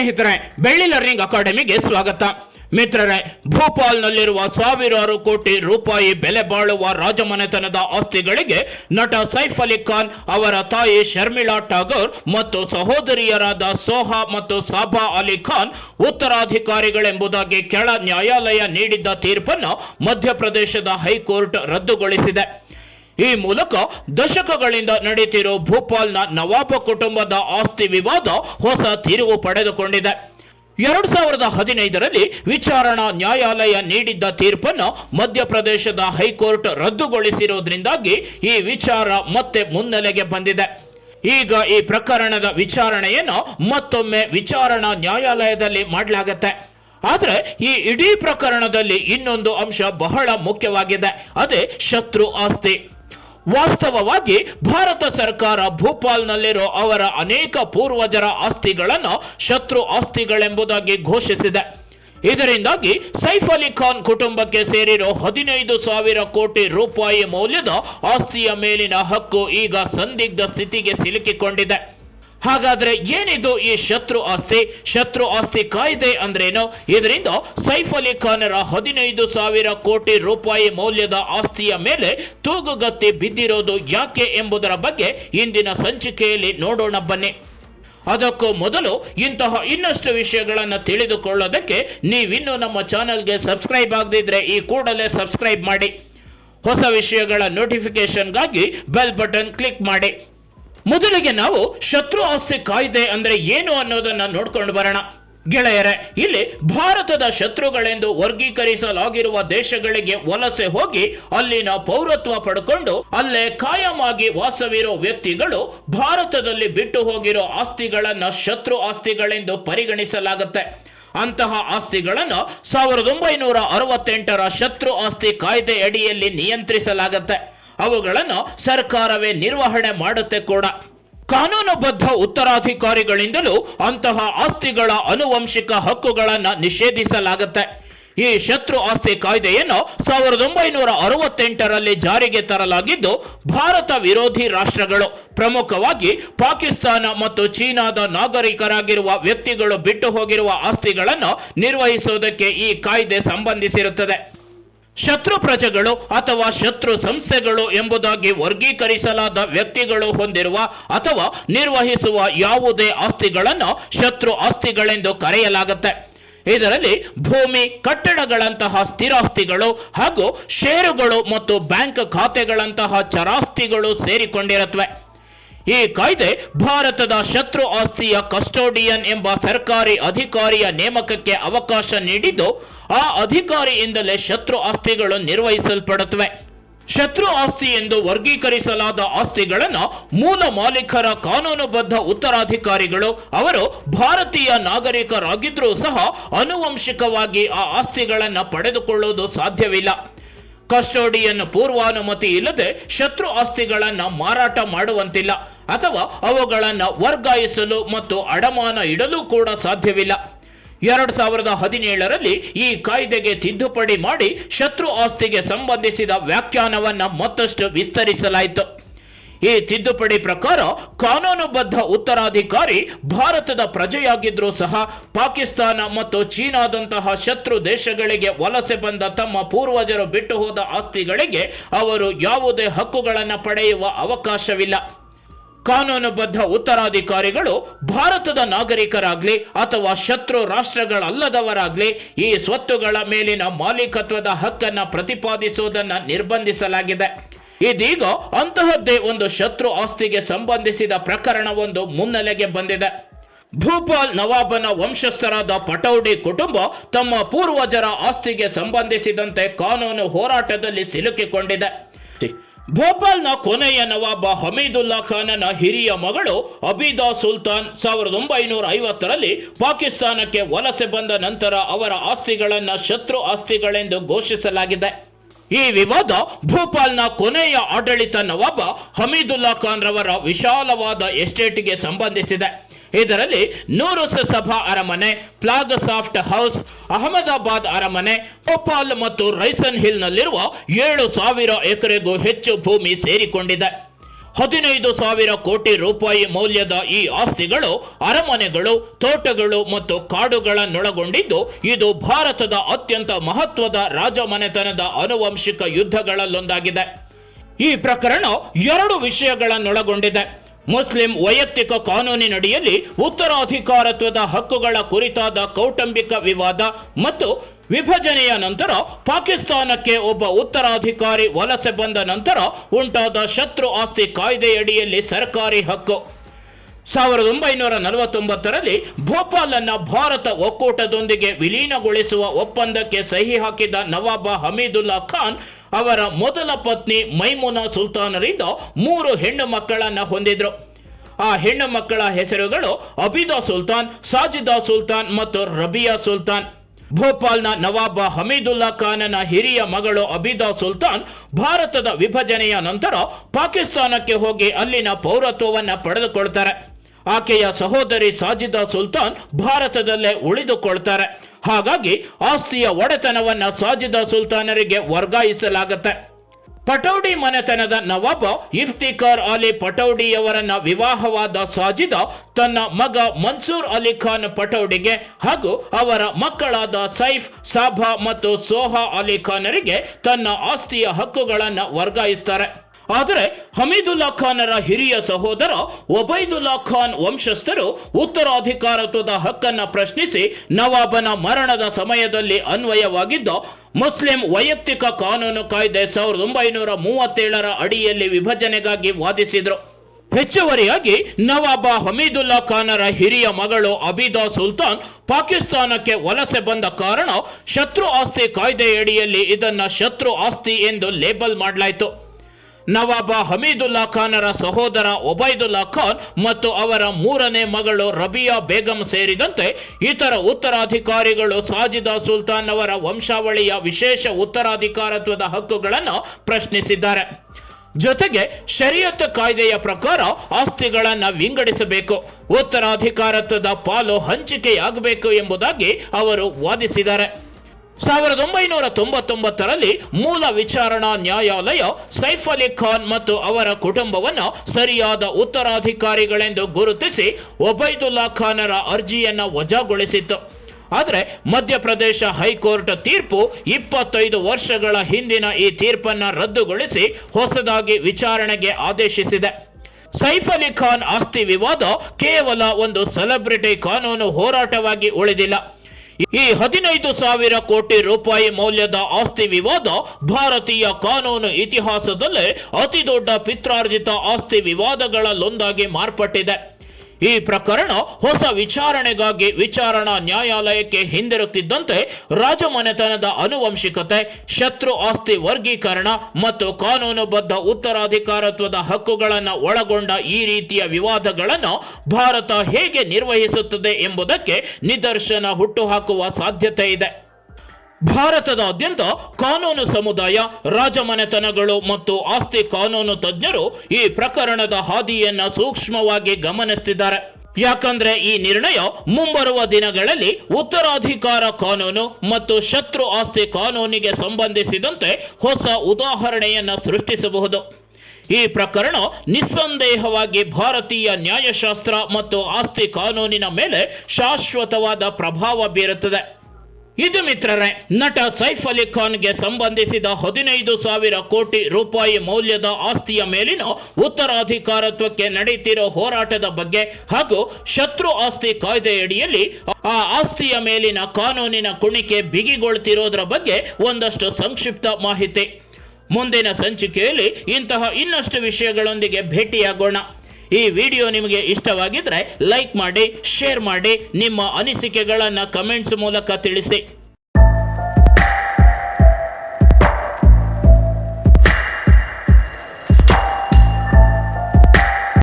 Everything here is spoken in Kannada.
ಸ್ನೇಹಿತರೆ, ಬೆಳ್ಳಿ ಲರ್ನಿಂಗ್ ಅಕಾಡೆಮಿಗೆ ಸ್ವಾಗತ. ಮಿತ್ರರೇ, ಭೋಪಾಲ್ನಲ್ಲಿರುವ ಸಾವಿರಾರು ಕೋಟಿ ರೂಪಾಯಿ ಬೆಲೆ ಬಾಳುವ ರಾಜಮನೆತನದ ಆಸ್ತಿಗಳಿಗೆ ನಟ ಸೈಫ್ ಅಲಿ ಖಾನ್, ಅವರ ತಾಯಿ ಶರ್ಮಿಳಾ ಠಾಗೋರ್ ಮತ್ತು ಸಹೋದರಿಯರಾದ ಸೋಹಾ ಮತ್ತು ಸಾಬಾ ಅಲಿ ಖಾನ್ ಉತ್ತರಾಧಿಕಾರಿಗಳೆಂಬುದಾಗಿ ಕೆಳ ನ್ಯಾಯಾಲಯ ನೀಡಿದ್ದ ತೀರ್ಪನ್ನು ಮಧ್ಯಪ್ರದೇಶದ ಹೈಕೋರ್ಟ್ ರದ್ದುಗೊಳಿಸಿದೆ. ಈ ಮೂಲಕ ದಶಕಗಳಿಂದ ನಡೀತಿರೋ ಭೋಪಾಲ್ನ ನವಾಬ ಕುಟುಂಬದ ಆಸ್ತಿ ವಿವಾದ ಹೊಸ ತಿರುವು ಪಡೆದುಕೊಂಡಿದೆ. ಎರಡು ಸಾವಿರದ ಹದಿನೈದರಲ್ಲಿ ವಿಚಾರಣಾ ನ್ಯಾಯಾಲಯ ನೀಡಿದ್ದ ತೀರ್ಪನ್ನು ಮಧ್ಯಪ್ರದೇಶದ ಹೈಕೋರ್ಟ್ ರದ್ದುಗೊಳಿಸಿರುವುದರಿಂದಾಗಿ ಈ ವಿಚಾರ ಮತ್ತೆ ಮುನ್ನೆಲೆಗೆ ಬಂದಿದೆ. ಈಗ ಈ ಪ್ರಕರಣದ ವಿಚಾರಣೆಯನ್ನು ಮತ್ತೊಮ್ಮೆ ವಿಚಾರಣಾ ನ್ಯಾಯಾಲಯದಲ್ಲಿ ಮಾಡಲಾಗತ್ತೆ. ಆದರೆ ಈ ಇಡೀ ಪ್ರಕರಣದಲ್ಲಿ ಇನ್ನೊಂದು ಅಂಶ ಬಹಳ ಮುಖ್ಯವಾಗಿದೆ. ಅದೇ ಶತ್ರು ಆಸ್ತಿ. ವಾಸ್ತವವಾಗಿ ಭಾರತ ಸರ್ಕಾರ ಭೋಪಾಲ್ನಲ್ಲಿರೋ ಅವರ ಅನೇಕ ಪೂರ್ವಜರ ಆಸ್ತಿಗಳನ್ನು ಶತ್ರು ಆಸ್ತಿಗಳೆಂಬುದಾಗಿ ಘೋಷಿಸಿದೆ. ಇದರಿಂದಾಗಿ ಸೈಫ್ ಅಲಿ ಖಾನ್ ಕುಟುಂಬಕ್ಕೆ ಸೇರಿರೋ ಹದಿನೈದು ಸಾವಿರ ಕೋಟಿ ರೂಪಾಯಿ ಮೌಲ್ಯದ ಆಸ್ತಿಯ ಮೇಲಿನ ಹಕ್ಕು ಈಗ ಸಂದಿಗ್ಧ ಸ್ಥಿತಿಗೆ ಸಿಲುಕಿಕೊಂಡಿದೆ. ಹಾಗಾದ್ರೆ ಏನಿದು ಈ ಶತ್ರು ಆಸ್ತಿ? ಶತ್ರು ಆಸ್ತಿ ಕಾಯ್ದೆ ಅಂದ್ರೇನು? ಇದರಿಂದ ಸೈಫ್ ಅಲಿ ಖಾನರ ಹದಿನೈದು ಸಾವಿರ ಕೋಟಿ ರೂಪಾಯಿ ಮೌಲ್ಯದ ಆಸ್ತಿಯ ಮೇಲೆ ತೂಗುಗತ್ತಿ ಬಿದ್ದಿರೋದು ಯಾಕೆ ಎಂಬುದರ ಬಗ್ಗೆ ಇಂದಿನ ಸಂಚಿಕೆಯಲ್ಲಿ ನೋಡೋಣ ಬನ್ನಿ. ಅದಕ್ಕೂ ಮೊದಲು ಇಂತಹ ಇನ್ನಷ್ಟು ವಿಷಯಗಳನ್ನು ತಿಳಿದುಕೊಳ್ಳೋದಕ್ಕೆ ನೀವಿನ್ನೂ ನಮ್ಮ ಚಾನಲ್ಗೆ ಸಬ್ಸ್ಕ್ರೈಬ್ ಆಗದಿದ್ರೆ ಈ ಕೂಡಲೇ ಸಬ್ಸ್ಕ್ರೈಬ್ ಮಾಡಿ. ಹೊಸ ವಿಷಯಗಳ ನೋಟಿಫಿಕೇಶನ್ಗಾಗಿ ಬೆಲ್ ಬಟನ್ ಕ್ಲಿಕ್ ಮಾಡಿ. ಮೊದಲಿಗೆ ನಾವು ಶತ್ರು ಆಸ್ತಿ ಕಾಯ್ದೆ ಅಂದ್ರೆ ಏನು ಅನ್ನೋದನ್ನ ನೋಡ್ಕೊಂಡು ಬರೋಣ. ಗೆಳೆಯರೆ, ಇಲ್ಲಿ ಭಾರತದ ಶತ್ರುಗಳೆಂದು ವರ್ಗೀಕರಿಸಲಾಗಿರುವ ದೇಶಗಳಿಗೆ ವಲಸೆ ಹೋಗಿ ಅಲ್ಲಿನ ಪೌರತ್ವ ಪಡ್ಕೊಂಡು ಅಲ್ಲೇ ಕಾಯಮಾಗಿ ವಾಸವಿರೋ ವ್ಯಕ್ತಿಗಳು ಭಾರತದಲ್ಲಿ ಬಿಟ್ಟು ಹೋಗಿರೋ ಆಸ್ತಿಗಳನ್ನ ಶತ್ರು ಆಸ್ತಿಗಳೆಂದು ಪರಿಗಣಿಸಲಾಗುತ್ತೆ. ಅಂತಹ ಆಸ್ತಿಗಳನ್ನು ಸಾವಿರದ ಒಂಬೈನೂರ ಅರವತ್ತೆಂಟರ ಶತ್ರು ಆಸ್ತಿ ಕಾಯ್ದೆ ಅಡಿಯಲ್ಲಿ ನಿಯಂತ್ರಿಸಲಾಗುತ್ತೆ. ಅವುಗಳನ್ನು ಸರ್ಕಾರವೇ ನಿರ್ವಹಣೆ ಮಾಡುತ್ತೆ ಕೂಡ. ಕಾನೂನುಬದ್ಧ ಉತ್ತರಾಧಿಕಾರಿಗಳಿಂದಲೂ ಅಂತಹ ಆಸ್ತಿಗಳ ಅನುವಂಶಿಕ ಹಕ್ಕುಗಳನ್ನು ನಿಷೇಧಿಸಲಾಗುತ್ತೆ. ಈ ಶತ್ರು ಆಸ್ತಿ ಕಾಯ್ದೆಯನ್ನು ಸಾವಿರದ ಒಂಬೈನೂರ ಅರವತ್ತೆಂಟರಲ್ಲಿ ಜಾರಿಗೆ ತರಲಾಗಿದ್ದು, ಭಾರತ ವಿರೋಧಿ ರಾಷ್ಟ್ರಗಳು, ಪ್ರಮುಖವಾಗಿ ಪಾಕಿಸ್ತಾನ ಮತ್ತು ಚೀನಾದ ನಾಗರಿಕರಾಗಿರುವ ವ್ಯಕ್ತಿಗಳು ಬಿಟ್ಟು ಹೋಗಿರುವ ಆಸ್ತಿಗಳನ್ನು ನಿರ್ವಹಿಸುವುದಕ್ಕೆ ಈ ಕಾಯ್ದೆ ಸಂಬಂಧಿಸಿರುತ್ತದೆ. ಶತ್ರು ಪ್ರಜೆಗಳು ಅಥವಾ ಶತ್ರು ಸಂಸ್ಥೆಗಳು ಎಂಬುದಾಗಿ ವರ್ಗೀಕರಿಸಲಾದ ವ್ಯಕ್ತಿಗಳು ಹೊಂದಿರುವ ಅಥವಾ ನಿರ್ವಹಿಸುವ ಯಾವುದೇ ಆಸ್ತಿಗಳನ್ನು ಶತ್ರು ಆಸ್ತಿಗಳೆಂದು ಕರೆಯಲಾಗುತ್ತೆ. ಇದರಲ್ಲಿ ಭೂಮಿ, ಕಟ್ಟಡಗಳಂತಹ ಸ್ಥಿರಾಸ್ತಿಗಳು ಹಾಗೂ ಷೇರುಗಳು ಮತ್ತು ಬ್ಯಾಂಕ್ ಖಾತೆಗಳಂತಹ ಚರಾಸ್ತಿಗಳು ಸೇರಿಕೊಂಡಿರುತ್ತವೆ. ಈ ಕಾಯ್ದೆ ಭಾರತದ ಶತ್ರು ಆಸ್ತಿಯ ಕಸ್ಟೋಡಿಯನ್ ಎಂಬ ಸರ್ಕಾರಿ ಅಧಿಕಾರಿಯ ನೇಮಕಕ್ಕೆ ಅವಕಾಶ ನೀಡಿದ್ದು, ಆ ಅಧಿಕಾರಿಯಿಂದಲೇ ಶತ್ರು ಆಸ್ತಿಗಳು ನಿರ್ವಹಿಸಲ್ಪಡುತ್ತವೆ. ಶತ್ರು ಆಸ್ತಿ ಎಂದು ವರ್ಗೀಕರಿಸಲಾದ ಆಸ್ತಿಗಳನ್ನು ಮೂಲ ಮಾಲೀಕರ ಕಾನೂನುಬದ್ಧ ಉತ್ತರಾಧಿಕಾರಿಗಳು, ಅವರು ಭಾರತೀಯ ನಾಗರಿಕರಾಗಿದ್ರೂ ಸಹ ಅನುವಂಶಿಕವಾಗಿ ಆ ಆಸ್ತಿಗಳನ್ನು ಪಡೆದುಕೊಳ್ಳುವುದು ಸಾಧ್ಯವಿಲ್ಲ. ಕಸ್ಟೋಡಿಯನ್ ಪೂರ್ವಾನುಮತಿ ಇಲ್ಲದೆ ಶತ್ರು ಆಸ್ತಿಗಳನ್ನು ಮಾರಾಟ ಮಾಡುವಂತಿಲ್ಲ ಅಥವಾ ಅವುಗಳನ್ನು ವರ್ಗಾಯಿಸಲು ಮತ್ತು ಅಡಮಾನ ಇಡಲು ಕೂಡ ಸಾಧ್ಯವಿಲ್ಲ. ಎರಡು ಸಾವಿರದ ಹದಿನೇಳರಲ್ಲಿ ಈ ಕಾಯ್ದೆಗೆ ತಿದ್ದುಪಡಿ ಮಾಡಿ ಶತ್ರು ಆಸ್ತಿಗೆ ಸಂಬಂಧಿಸಿದ ವ್ಯಾಖ್ಯಾನವನ್ನ ಮತ್ತಷ್ಟು ವಿಸ್ತರಿಸಲಾಯಿತು. ಈ ತಿದ್ದುಪಡಿ ಪ್ರಕಾರ ಕಾನೂನುಬದ್ಧ ಉತ್ತರಾಧಿಕಾರಿ ಭಾರತದ ಪ್ರಜೆಯಾಗಿದ್ರೂ ಸಹ ಪಾಕಿಸ್ತಾನ ಮತ್ತು ಚೀನಾದಂತಹ ಶತ್ರು ದೇಶಗಳಿಗೆ ವಲಸೆ ಬಂದ ತಮ್ಮ ಪೂರ್ವಜರು ಬಿಟ್ಟು ಹೋದ ಆಸ್ತಿಗಳಿಗೆ ಅವರು ಯಾವುದೇ ಹಕ್ಕುಗಳನ್ನು ಪಡೆಯುವ ಅವಕಾಶವಿಲ್ಲ. ಕಾನೂನುಬದ್ಧ ಉತ್ತರಾಧಿಕಾರಿಗಳು ಭಾರತದ ನಾಗರಿಕರಾಗ್ಲಿ ಅಥವಾ ಶತ್ರು ರಾಷ್ಟ್ರಗಳಲ್ಲದವರಾಗ್ಲಿ ಈ ಸ್ವತ್ತುಗಳ ಮೇಲಿನ ಮಾಲೀಕತ್ವದ ಹಕ್ಕನ್ನು ಪ್ರತಿಪಾದಿಸುವುದನ್ನು ನಿರ್ಬಂಧಿಸಲಾಗಿದೆ. ಇದೀಗ ಅಂತಹದ್ದೇ ಒಂದು ಶತ್ರು ಆಸ್ತಿಗೆ ಸಂಬಂಧಿಸಿದ ಪ್ರಕರಣವೊಂದು ಮುನ್ನೆಲೆಗೆ ಬಂದಿದೆ. ಭೂಪಾಲ್ ನವಾಬನ ವಂಶಸ್ಥರಾದ ಪಟೌಡಿ ಕುಟುಂಬ ತಮ್ಮ ಪೂರ್ವಜರ ಆಸ್ತಿಗೆ ಸಂಬಂಧಿಸಿದಂತೆ ಕಾನೂನು ಹೋರಾಟದಲ್ಲಿ ಸಿಲುಕಿಕೊಂಡಿದೆ. ಭೋಪಾಲ್ನ ಕೊನೆಯ ನವಾಬ ಹಮೀದುಲ್ಲಾ ಖಾನನ ಹಿರಿಯ ಮಗಳು ಅಬಿದಾ ಸುಲ್ತಾನ್ ಸಾವಿರದ ಒಂಬೈನೂರ ಐವತ್ತರಲ್ಲಿ ಪಾಕಿಸ್ತಾನಕ್ಕೆ ವಲಸೆ ಬಂದ ನಂತರ ಅವರ ಆಸ್ತಿಗಳನ್ನು ಶತ್ರು ಆಸ್ತಿಗಳೆಂದು ಘೋಷಿಸಲಾಗಿದೆ. ಈ ವಿವಾದ ಭೋಪಾಲ್ನ ಕೊನೆಯ ಆಡಳಿತ ನವಾಬ ಹಮೀದುಲ್ಲಾ ಖಾನ್ ರವರ ವಿಶಾಲವಾದ ಎಸ್ಟೇಟ್ಗೆ ಸಂಬಂಧಿಸಿದೆ. ಇದರಲ್ಲಿ ನೂರುಸ ಸಭಾ ಅರಮನೆ ಪ್ಲಾಗ್ ಸಾಫ್ಟ್ ಹೌಸ್, ಅಹಮದಾಬಾದ್ ಅರಮನೆ, ಭೋಪಾಲ್ ಮತ್ತು ರೈಸನ್ ಹಿಲ್ನಲ್ಲಿರುವ ಏಳು ಸಾವಿರ ಎಕರೆಗೂ ಹೆಚ್ಚು ಭೂಮಿ ಸೇರಿಕೊಂಡಿದೆ. ಹದಿನೈದು ಸಾವಿರ ಕೋಟಿ ರೂಪಾಯಿ ಮೌಲ್ಯದ ಈ ಆಸ್ತಿಗಳು, ಅರಮನೆಗಳು, ತೋಟಗಳು ಮತ್ತು ಕಾಡುಗಳನ್ನೊಳಗೊಂಡಿದ್ದು, ಇದು ಭಾರತದ ಅತ್ಯಂತ ಮಹತ್ವದ ರಾಜಮನೆತನದ ಆನುವಂಶಿಕ ಯುದ್ಧಗಳಲ್ಲೊಂದಾಗಿದೆ. ಈ ಪ್ರಕರಣ ಎರಡು ವಿಷಯಗಳನ್ನೊಳಗೊಂಡಿದೆ. ಮುಸ್ಲಿಂ ವೈಯಕ್ತಿಕ ಕಾನೂನಿನಡಿಯಲ್ಲಿ ಉತ್ತರಾಧಿಕಾರತ್ವದ ಹಕ್ಕುಗಳ ಕುರಿತಾದ ಕೌಟುಂಬಿಕ ವಿವಾದ ಮತ್ತು ವಿಭಜನೆಯ ನಂತರ ಪಾಕಿಸ್ತಾನಕ್ಕೆ ಒಬ್ಬ ಉತ್ತರಾಧಿಕಾರಿ ವಲಸೆ ಬಂದ ನಂತರ ಉಂಟಾದ ಶತ್ರು ಆಸ್ತಿ ಕಾಯ್ದೆಯಡಿಯಲ್ಲಿ ಸರ್ಕಾರಿ ಹಕ್ಕು. ಸಾವಿರದ ಒಂಬೈನೂರ ನಲವತ್ತೊಂಬತ್ತರಲ್ಲಿ ಭೋಪಾಲನ್ನ ಭಾರತ ಒಕ್ಕೂಟದೊಂದಿಗೆ ವಿಲೀನಗೊಳಿಸುವ ಒಪ್ಪಂದಕ್ಕೆ ಸಹಿ ಹಾಕಿದ ನವಾಬ ಹಮೀದುಲ್ಲಾ ಖಾನ್ ಅವರ ಮೊದಲ ಪತ್ನಿ ಮೈಮುನಾ ಸುಲ್ತಾನರಿಂದ ಮೂರು ಹೆಣ್ಣು ಮಕ್ಕಳನ್ನ ಹೊಂದಿದ್ರು. ಆ ಹೆಣ್ಣು ಮಕ್ಕಳ ಹೆಸರುಗಳು ಅಬಿದಾ ಸುಲ್ತಾನ್, ಸಾಜಿದಾ ಸುಲ್ತಾನ್ ಮತ್ತು ರಬಿಯಾ ಸುಲ್ತಾನ್. ಭೋಪಾಲ್ನ ನವಾಬ ಹಮೀದುಲ್ಲಾ ಖಾನನ ಹಿರಿಯ ಮಗಳು ಅಬಿದಾ ಸುಲ್ತಾನ್ ಭಾರತದ ವಿಭಜನೆಯ ನಂತರ ಪಾಕಿಸ್ತಾನಕ್ಕೆ ಹೋಗಿ ಅಲ್ಲಿನ ಪೌರತ್ವವನ್ನು ಪಡೆದುಕೊಳ್ತಾರೆ. ಆಕೆಯ ಸಹೋದರಿ ಸಾಜಿದಾ ಸುಲ್ತಾನ್ ಭಾರತದಲ್ಲೇ ಉಳಿದುಕೊಳ್ತಾರೆ. ಹಾಗಾಗಿ ಆಸ್ತಿಯ ಒಡೆತನವನ್ನು ಸಾಜಿದಾ ಸುಲ್ತಾನರಿಗೆ ವರ್ಗಾಯಿಸಲಾಗುತ್ತೆ. ಪಟೌಡಿ ಮನೆತನದ ನವಾಬ ಇಫ್ತಿಕಾರ್ ಅಲಿ ಪಟೌಡಿಯವರನ್ನ ವಿವಾಹವಾದ ಸಾಜಿದ ತನ್ನ ಮಗ ಮನ್ಸೂರ್ ಅಲಿ ಖಾನ್ ಪಟೌಡಿಗೆ ಹಾಗೂ ಅವರ ಮಕ್ಕಳಾದ ಸೈಫ್, ಸಾಭಾ ಮತ್ತು ಸೋಹಾ ಅಲಿ ಖಾನರಿಗೆ ತನ್ನ ಆಸ್ತಿಯ ಹಕ್ಕುಗಳನ್ನು ವರ್ಗಾಯಿಸ್ತಾರೆ. ಆದರೆ ಹಮೀದುಲ್ಲಾ ಖಾನರ ಹಿರಿಯ ಸಹೋದರ ಒಬೈದುಲ್ಲಾ ಖಾನ್ ವಂಶಸ್ಥರು ಉತ್ತರಾಧಿಕಾರತ್ವದ ಹಕ್ಕನ್ನ ಪ್ರಶ್ನಿಸಿ ನವಾಬನ ಮರಣದ ಸಮಯದಲ್ಲಿ ಅನ್ವಯವಾಗಿದ್ದ ಮುಸ್ಲಿಂ ವೈಯಕ್ತಿಕ ಕಾನೂನು ಕಾಯ್ದೆ ಸಾವಿರದ ಒಂಬೈನೂರ ಮೂವತ್ತೇಳರ ಅಡಿಯಲ್ಲಿ ವಿಭಜನೆಗಾಗಿ ವಾದಿಸಿದರು. ಹೆಚ್ಚುವರಿಯಾಗಿ ನವಾಬ ಹಮೀದುಲ್ಲಾ ಖಾನರ ಹಿರಿಯ ಮಗಳು ಅಬಿದಾ ಸುಲ್ತಾನ್ ಪಾಕಿಸ್ತಾನಕ್ಕೆ ವಲಸೆ ಬಂದ ಕಾರಣ ಶತ್ರು ಆಸ್ತಿ ಕಾಯ್ದೆಯಡಿಯಲ್ಲಿ ಇದನ್ನ ಶತ್ರು ಆಸ್ತಿ ಎಂದು ಲೇಬಲ್ ಮಾಡಲಾಯಿತು. ನವಾಬ ಹಮೀದುಲ್ಲಾ ಖಾನರ ಸಹೋದರ ಒಬೈದುಲ್ಲಾ ಖಾನ್ ಮತ್ತು ಅವರ ಮೂರನೇ ಮಗಳು ರಬಿಯಾ ಬೇಗಂ ಸೇರಿದಂತೆ ಇತರ ಉತ್ತರಾಧಿಕಾರಿಗಳು ಸಾಜಿದಾ ಸುಲ್ತಾನ್ ಅವರ ವಂಶಾವಳಿಯ ವಿಶೇಷ ಉತ್ತರಾಧಿಕಾರತ್ವದ ಹಕ್ಕುಗಳನ್ನು ಪ್ರಶ್ನಿಸಿದ್ದಾರೆ. ಜೊತೆಗೆ ಶರಿಯತ್ ಕಾಯ್ದೆಯ ಪ್ರಕಾರ ಆಸ್ತಿಗಳನ್ನು ವಿಂಗಡಿಸಬೇಕು. ಉತ್ತರಾಧಿಕಾರತ್ವದ ಪಾಲು ಹಂಚಿಕೆಯಾಗಬೇಕು ಎಂಬುದಾಗಿ ಅವರು ವಾದಿಸಿದ್ದಾರೆ. ಸಾವಿರದ ಒಂಬೈನೂರ ತೊಂಬತ್ತೊಂಬತ್ತರಲ್ಲಿ ಮೂಲ ವಿಚಾರಣಾ ನ್ಯಾಯಾಲಯ ಸೈಫ್ ಅಲಿ ಖಾನ್ ಮತ್ತು ಅವರ ಕುಟುಂಬವನ್ನು ಸರಿಯಾದ ಉತ್ತರಾಧಿಕಾರಿಗಳೆಂದು ಗುರುತಿಸಿ ಒಬೈದುಲ್ಲಾ ಖಾನರ ಅರ್ಜಿಯನ್ನು ವಜಾಗೊಳಿಸಿತ್ತು. ಆದರೆ ಮಧ್ಯಪ್ರದೇಶ ಹೈಕೋರ್ಟ್ ತೀರ್ಪು ಇಪ್ಪತ್ತೈದು ವರ್ಷಗಳ ಹಿಂದಿನ ಈ ತೀರ್ಪನ್ನು ರದ್ದುಗೊಳಿಸಿ ಹೊಸದಾಗಿ ವಿಚಾರಣೆಗೆ ಆದೇಶಿಸಿದೆ. ಸೈಫ್ ಅಲಿ ಖಾನ್ ಆಸ್ತಿ ವಿವಾದ ಕೇವಲ ಒಂದು ಸೆಲೆಬ್ರಿಟಿ ಕಾನೂನು ಹೋರಾಟವಾಗಿ ಉಳಿದಿಲ್ಲ. ಈ ಹದಿನೈದು ಸಾವಿರ ಕೋಟಿ ರೂಪಾಯಿ ಮೌಲ್ಯದ ಆಸ್ತಿ ವಿವಾದ ಭಾರತೀಯ ಕಾನೂನು ಇತಿಹಾಸದಲ್ಲೇ ಅತಿ ದೊಡ್ಡ ಪಿತ್ರಾರ್ಜಿತ ಆಸ್ತಿ ವಿವಾದಗಳಲ್ಲೊಂದಾಗಿ ಮಾರ್ಪಟ್ಟಿದೆ. ಈ ಪ್ರಕರಣ ಹೊಸ ವಿಚಾರಣೆಗಾಗಿ ವಿಚಾರಣಾ ನ್ಯಾಯಾಲಯಕ್ಕೆ ಹಿಂದಿರುತ್ತಿದ್ದಂತೆ ರಾಜಮನೆತನದ ಅನುವಂಶಿಕತೆ ಶತ್ರು ಆಸ್ತಿ ವರ್ಗೀಕರಣ ಮತ್ತು ಕಾನೂನುಬದ್ಧ ಉತ್ತರಾಧಿಕಾರತ್ವದ ಹಕ್ಕುಗಳನ್ನು ಒಳಗೊಂಡ ಈ ರೀತಿಯ ವಿವಾದಗಳನ್ನು ಭಾರತ ಹೇಗೆ ನಿರ್ವಹಿಸುತ್ತದೆ ಎಂಬುದಕ್ಕೆ ನಿದರ್ಶನ ಹುಟ್ಟುಹಾಕುವ ಸಾಧ್ಯತೆ ಇದೆ. ಭಾರತದಾದ್ಯಂತ ಕಾನೂನು ಸಮುದಾಯ, ರಾಜಮನೆತನಗಳು ಮತ್ತು ಆಸ್ತಿ ಕಾನೂನು ತಜ್ಞರು ಈ ಪ್ರಕರಣದ ಹಾದಿಯನ್ನ ಸೂಕ್ಷ್ಮವಾಗಿ ಗಮನಿಸುತ್ತಿದ್ದಾರೆ ಯಾಕಂದ್ರೆ ಈ ನಿರ್ಣಯ ಮುಂಬರುವ ದಿನಗಳಲ್ಲಿ ಉತ್ತರಾಧಿಕಾರ ಕಾನೂನು ಮತ್ತು ಶತ್ರು ಆಸ್ತಿ ಕಾನೂನಿಗೆ ಸಂಬಂಧಿಸಿದಂತೆ ಹೊಸ ಉದಾಹರಣೆಯನ್ನು ಸೃಷ್ಟಿಸಬಹುದು. ಈ ಪ್ರಕರಣ ನಿಸ್ಸಂದೇಹವಾಗಿ ಭಾರತೀಯ ನ್ಯಾಯಶಾಸ್ತ್ರ ಮತ್ತು ಆಸ್ತಿ ಕಾನೂನಿನ ಮೇಲೆ ಶಾಶ್ವತವಾದ ಪ್ರಭಾವ ಬೀರುತ್ತದೆ. ಇದು ಮಿತ್ರರೇ, ನಟ ಸೈಫ್ ಅಲಿ ಖಾನ್ಗೆ ಸಂಬಂಧಿಸಿದ ಹದಿನೈದು ಸಾವಿರ ಕೋಟಿ ರೂಪಾಯಿ ಮೌಲ್ಯದ ಆಸ್ತಿಯ ಮೇಲಿನ ಉತ್ತರಾಧಿಕಾರತ್ವಕ್ಕೆ ನಡೆಯುತ್ತಿರೋ ಹೋರಾಟದ ಬಗ್ಗೆ ಹಾಗೂ ಶತ್ರು ಆಸ್ತಿ ಕಾಯ್ದೆಯಡಿಯಲ್ಲಿ ಆ ಆಸ್ತಿಯ ಮೇಲಿನ ಕಾನೂನಿನ ಕುಣಿಕೆ ಬಿಗಿಗೊಳ್ತಿರೋದ್ರ ಬಗ್ಗೆ ಒಂದಷ್ಟು ಸಂಕ್ಷಿಪ್ತ ಮಾಹಿತಿ. ಮುಂದಿನ ಸಂಚಿಕೆಯಲ್ಲಿ ಇಂತಹ ಇನ್ನಷ್ಟು ವಿಷಯಗಳೊಂದಿಗೆ ಭೇಟಿಯಾಗೋಣ. ಈ ವಿಡಿಯೋ ನಿಮಗೆ ಇಷ್ಟವಾಗಿದ್ರೆ ಲೈಕ್ ಮಾಡಿ ಶೇರ್ ಮಾಡಿ ನಿಮ್ಮ ಅನಿಸಿಕೆಗಳನ್ನು ಕಮೆಂಟ್ಸ್ ಮೂಲಕ ತಿಳಿಸಿ.